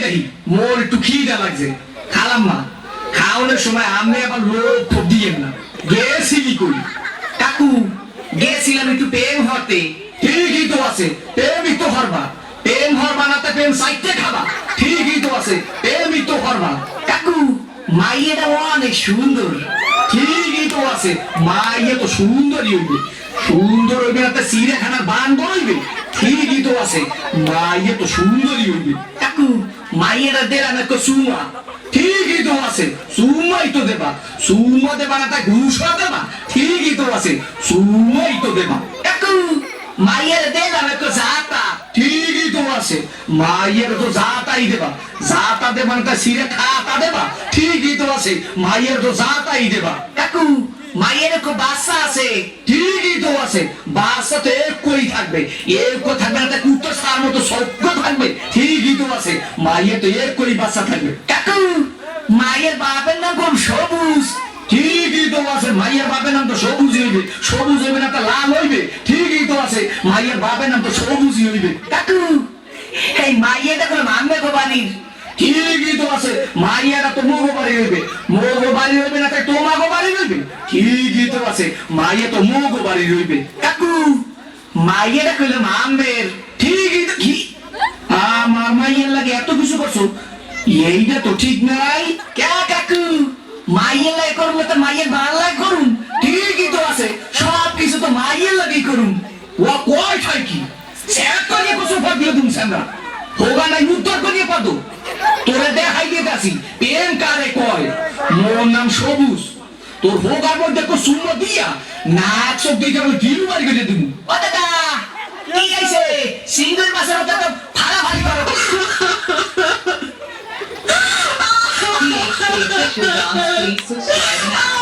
দেয় মোর একটু খিদে লাগছে। খালাম খাওয়ানোর সময় আমি আবার খুব দিয়েন না গেছিলি কই? কাকু, গেছিলাম একটু প্রেম হতে। ঠিকই তো আছে, প্রেমই তো হরবা হরবা না তা প্রেম সাইটে খাবা। ঠিকই তো আছে। প্রেমই তো হরবা কাকু, মাইয়েটা অনেক সুন্দর। ঠিকই তো আছে। মাইয়ে তো সুন্দরই হইবে। সুন্দর হইবে না তা চিড়িয়াখানার বান হইবে। ঠিকই তো আছে। মাইয়ে তো সুন্দরই হইবে। কাকু, মাইয়েরা দেরা না কো সুমা। ঠিকই তো আছে। সুমাই তো দেবা। সুমা দেবা না তা ঘুষা দেবা। ঠিকই তো আছে। সুমাই তো দেবা। কাকু, মাইয়ের দেবা না কো আছে মাইয়ের তো জাতাই দেবা জাতা দেবা না সিরে খাতা দেবা। ঠিকই তো আছে মাইয়ের তো জাতাই দেবা। কাকু মাইয়ের কো বাচ্চা আছে। ঠিকই তো আছে বাচ্চা তো একই থাকবে। একই থাকবে না কুত্তর সার মতো সভ্য থাকবে। ঠিকই তো আছে মাইয়ের তো একই বাচ্চা থাকবে। কাকু মায়ের বাপের নাম কোন সবুজ? ঠিকই তো আছে মাইয়ের বাপের নাম তো সবুজ হইবে। সবুজ হইবে না তা লাল হইবে। ঠিকই তো আছে মাইয়ের বাপের নাম তো সবুজই হইবে। কাকু এই মাইয়েটা কোনো মানবে গো বাড়ির ঠিকই তো আছে মাইয়ারা তো মোগো বাড়ি হইবে। মোগো বাড়ি হইবে না, তাই তোমাগো বাড়ি হইবে? ঠিকই তো আছে, মাইয়া তো মোগো বাড়ি হইবে। কাকু, মাইয়াটা কইলে মানবের ঠিকই তো কি? আমার মাইয়ের লাগে এত কিছু করছ? এইটা তো ঠিক নাই। কে কাকু? মাইয়ের লাগে করুন তো মাইয়ের ভালো লাগে করুন। ঠিকই তো আছে, সব কিছু তো মাইয়ের লাগেই করুন। ও কয় ঠাই কি? করিয়ে বছর পর দিয়ে দিন সামরা হোগা নাই উত্তর করিয়ে তোরে দেখাই দিয়ে আসি প্রেম কারে কয়? মোর নাম সবুজ। তোর হোগার মধ্যে কো শূন্য দিয়া না একশো দিয়ে যাব গিলু করে দিব। ও দাদা কি গাইছে সিঙ্গল মাসের মধ্যে তো ফাড়া করো। Please subscribe.